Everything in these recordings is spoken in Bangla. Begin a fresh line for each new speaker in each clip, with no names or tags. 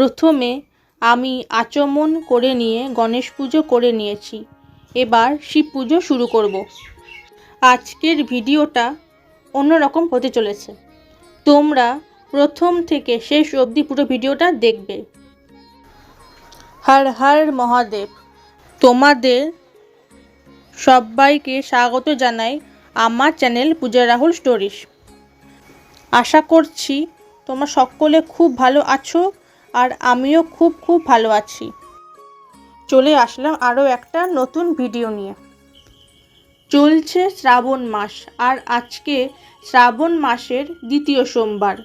প্রথমে আমি আচমন করে নিয়ে গণেশ পুজো করে নিয়েছি। এবার শিব পুজো শুরু করব। আজকের ভিডিওটা অন্যরকম হতে চলেছে। তোমরা প্রথম থেকে শেষ অবধি পুরো ভিডিওটা দেখবে। হর হর মহাদেব, তোমাদের সবাইকে স্বাগত জানাই আমার চ্যানেল পূজা রাহুল স্টোরিজ। আশা করছি তোমরা সকলে খুব ভালো আছো আর আমিও খুব খুব ভালো আছি। চলে আসলাম আরও একটা নতুন ভিডিও নিয়ে। চলছে শ্রাবণ মাস আর আজকে শ্রাবণ মাসের দ্বিতীয় সোমবার।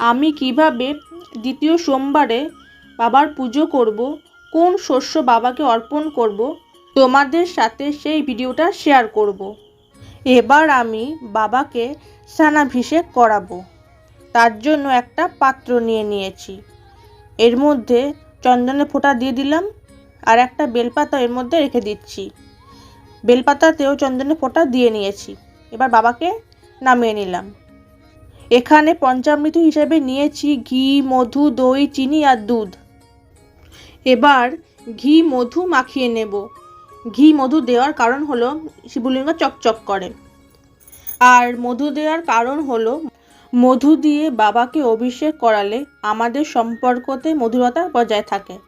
আমি কীভাবে দ্বিতীয় সোমবারে বাবার পুজো করব, কোন শস্য বাবাকে অর্পণ করব, তোমাদের সাথে সেই ভিডিওটা শেয়ার করব। এবার আমি বাবাকে স্নানাভিষেক করাবো। তার জন্য একটা পাত্র নিয়ে নিয়েছি। এর মধ্যে চন্দনের ফোঁটা দিয়ে দিলাম আর একটা বেলপাতা এর মধ্যে রেখে দিচ্ছি। বেলপাতাতেও চন্দনের ফোঁটা দিয়ে নিয়েছি। এবার বাবাকে নামিয়ে নিলাম। এখানে পঞ্চামৃত হিসেবে নিয়েছি ঘি, মধু, দই, চিনি আর দুধ। এবার ঘি, মধু মাখিয়ে নেব। ঘি, মধু দেওয়ার কারণ হলো শিবলিঙ্গ চকচক করে। আর মধু দেওয়ার কারণ হলো মধু দিয়ে বাবাকে অভিষেক করালে আমাদের সম্পর্কতে মধুরতা বজায় থাকে।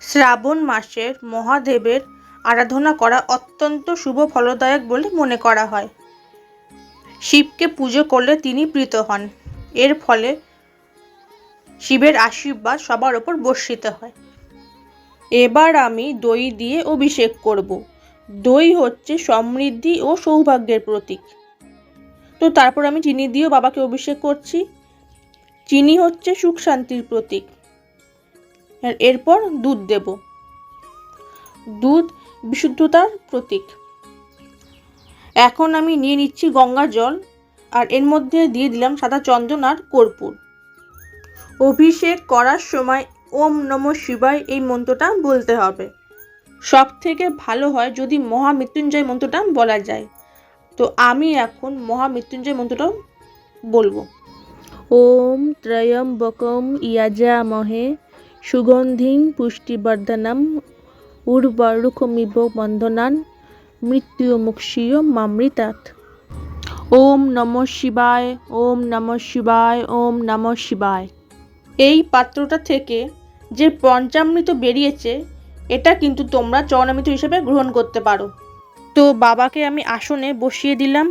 শ্রাবণ মাসের মহাদেবের আরাধনা করা অত্যন্ত শুভ ফলদায়ক বলে মনে করা হয়। শিবকে পুজো করলে তিনি প্রীত হন। এর ফলে শিবের আশীর্বাদ সবার ওপর বর্ষিত হয়। এবার আমি দই দিয়ে অভিষেক করব। দই হচ্ছে সমৃদ্ধি ও সৌভাগ্যের প্রতীক। তো তারপর আমি চিনি দিয়েও বাবাকে অভিষেক করছি। চিনি হচ্ছে সুখ শান্তির প্রতীক। আর এরপর দুধ দেব। দুধ বিশুদ্ধতার প্রতীক। এখন আমি নিয়ে নিচ্ছি গঙ্গা জল, আর এর মধ্যে দিয়ে দিলাম সাদা চন্দন আর কর্পূর। অভিষেক করার সময় ওম নম শিবায় এই মন্ত্রটা বলতে হবে। সব থেকে ভালো হয় যদি মহামৃত্যুঞ্জয় মন্ত্রটা বলা যায়। তো আমি এখন মহামৃত্যুঞ্জয় মন্ত্রটা বলব। ওম ত্রয়ম্বকম ইয়াজামহে সুগন্ধিং পুষ্টিবর্ধনম উর্বরুকমিব বন্ধনান মৃত্যু মৃত্যুমুক্ষীয় মামৃতাৎ। ওম নম শিবায় ওম নম শিবায় ওম নম শিবায়। এই পাত্রটা থেকে যে পঞ্চামৃত বেরিয়েছে এটা কিন্তু তোমরা চরণামৃত হিসেবে গ্রহণ করতে পারো। তো বাবাকে আমি আসনে বসিয়ে দিলাম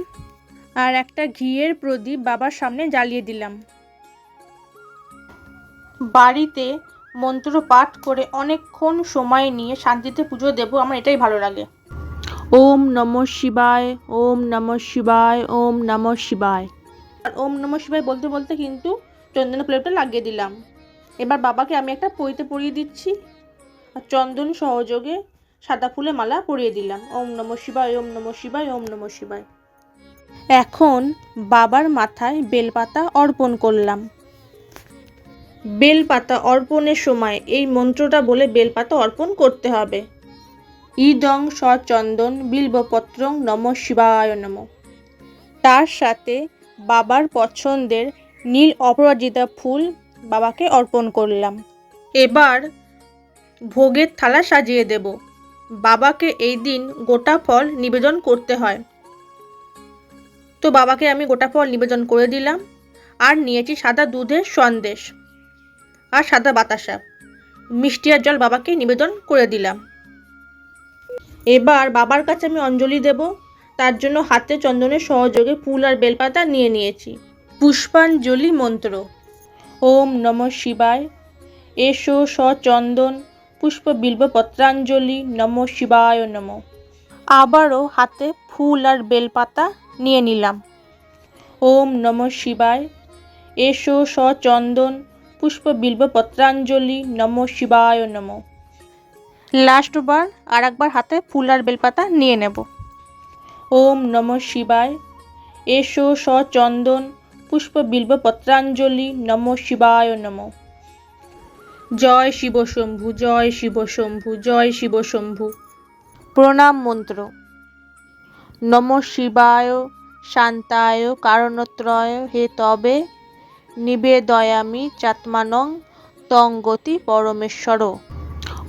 আর একটা ঘিয়ের প্রদীপ বাবার সামনে জ্বালিয়ে দিলাম। বাড়িতে মন্ত্র পাঠ করে অনেকক্ষণ সময় নিয়ে শান্তিতে পুজো দেব আমার এটাই ভালো লাগে। ওম নম শিবায় ওম নম শিবায় ওম নম শিবায়। আর ওম নম শিবায় বলতে বলতে কিন্তু চন্দন প্লেটটা লাগিয়ে দিলাম। এবার বাবাকে আমি একটা পইতে পরিয়ে দিচ্ছি। আর চন্দন সহযোগে সাদা ফুলে মালা পরিয়ে দিলাম। ওম নম শিবায়, ওম নম শিবায়, ওম নম শিবায়। এখন বাবার মাথায় বেলপাতা অর্পণ করলাম। বেলপাতা অর্পণের সময় এই মন্ত্রটা বলে বেলপাতা অর্পণ করতে হবে। ইদং সচন্দন বিল্বপত্রং নম শিবায় নম। তার সাথে বাবার পছন্দের নীল অপরাজিতা ফুল বাবাকে অর্পণ করলাম। এবার ভোগের থালা সাজিয়ে দেব। বাবাকে এই দিন গোটা ফল নিবেদন করতে হয়। তো বাবাকে আমি গোটা ফল নিবেদন করে দিলাম, আর নিয়েছি সাদা দুধের সন্দেশ আর সাদা বাতাসা। মিষ্টি আর জল বাবাকে নিবেদন করে দিলাম। এবার বাবার কাছে আমি অঞ্জলি দেব, তার জন্য হাতে চন্দনের সহযোগে ফুল আর বেলপাতা নিয়ে নিয়েছি। পুষ্পাঞ্জলি মন্ত্র। ওম নম শিবায়। এসো সচন্দন। পুষ্প বিল্ব পত্রাঞ্জলি, নম শিবায় নম। আবারও হাতে ফুল আর বেলপাতা নিয়ে নিলাম। ওম নম শিবায়। এসো সচন্দন, পুষ্প বিল্ব পত্রাঞ্জলি, নম শিবায় নম। লাস্টবার আর একবার হাতে ফুল আর বেলপাতা নিয়ে নেব। ওম নম শিবায়। এসো সচন্দন, পুষ্প বিল্ব পত্রাঞ্জলি, নম শিবায় নম। জয় শিব শম্ভু জয় শিব শম্ভু জয় শিব শম্ভু প্রণাম মন্ত্র। নম শিবায় শান্তায় কারণত্রয় হে তবে নিবেদয়ামি চাত্মানং তং গতি পরমেশ্বর।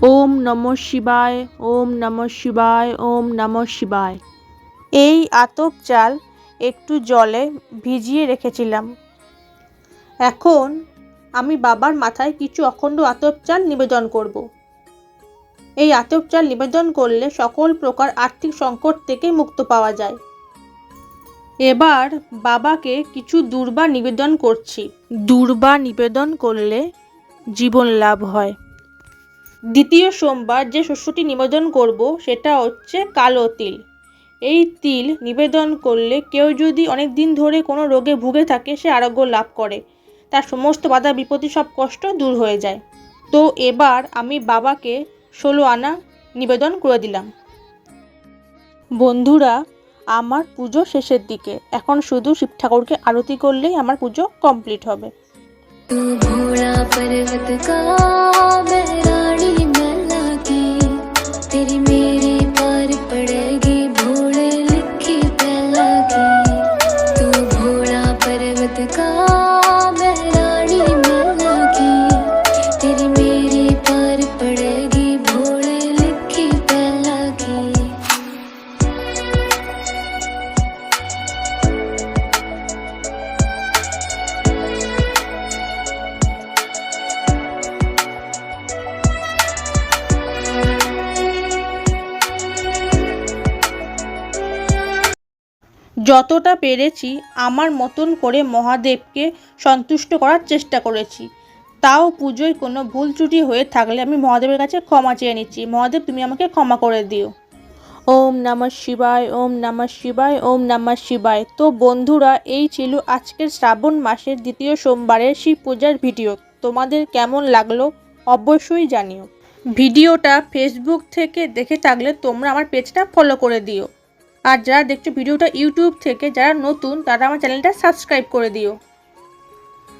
ওম নম শিবায়, ওম নম শিবায়, ওম নম শিবায়। এই আতপ চাল একটু জলে ভিজিয়ে রেখেছিলাম। এখন আমি বাবার মাথায় কিছু অখণ্ড আতপ চাল নিবেদন করব। এই আতপ চাল নিবেদন করলে সকল প্রকার আর্থিক সংকট থেকে মুক্ত পাওয়া যায়। এবার বাবাকে কিছু দুর্বা নিবেদন করছি। দুর্বা নিবেদন করলে জীবন লাভ হয়। দ্বিতীয় সোমবার যে শস্যটি নিবেদন করব, সেটা হচ্ছে কালো তিল। এই তিল নিবেদন করলে কেউ যদি অনেক দিন ধরে কোনো রোগে ভুগে থাকে, সে আরোগ্য লাভ করে। তার সমস্ত বাধা বিপত্তি সব কষ্ট দূর হয়ে যায় তো এবার আমি বাবাকে ষোলো আনা নিবেদন করে দিলাম বন্ধুরা আমার পুজো শেষের দিকে এখন শুধু শিব ঠাকুরকে আরতি করলেই আমার পুজো কমপ্লিট হবে
तू भोला पर्वत का मैं रानी मैला की तेरी मेरी
যতটা পেরেছি, আমার মতন করে মহাদেবকে সন্তুষ্ট করার চেষ্টা করেছি। তাও পুজোয় কোনো ভুল ত্রুটি হয়ে থাকলে আমি মহাদেবের কাছে ক্ষমা চেয়ে নিচ্ছি। মহাদেব, তুমি আমাকে ক্ষমা করে দিও। ওম নমঃ শিবায়, ওম নমঃ শিবায়, ওম নমঃ শিবায়। তো বন্ধুরা, এই ছিল আজকের শ্রাবণ মাসের দ্বিতীয় সোমবারের শিব পূজার ভিডিও। তোমাদের কেমন লাগল অবশ্যই জানিও। ভিডিওটা ফেসবুক থেকে দেখে থাকলে তোমরা আমার পেজটা ফলো করে দিও। আর যারা দেখছ ভিডিওটা ইউটিউব থেকে, যারা নতুন, তারা আমার চ্যানেলটা সাবস্ক্রাইব করে দিও।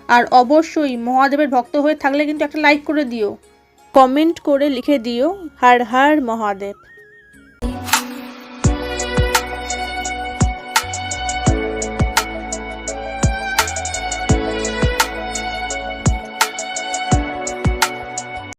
আর অবশ্যই মহাদেবের ভক্ত হয়ে থাকলে কিন্তু একটা লাইক করে দিও। কমেন্ট করে লিখে দিও, হার হার মহাদেব।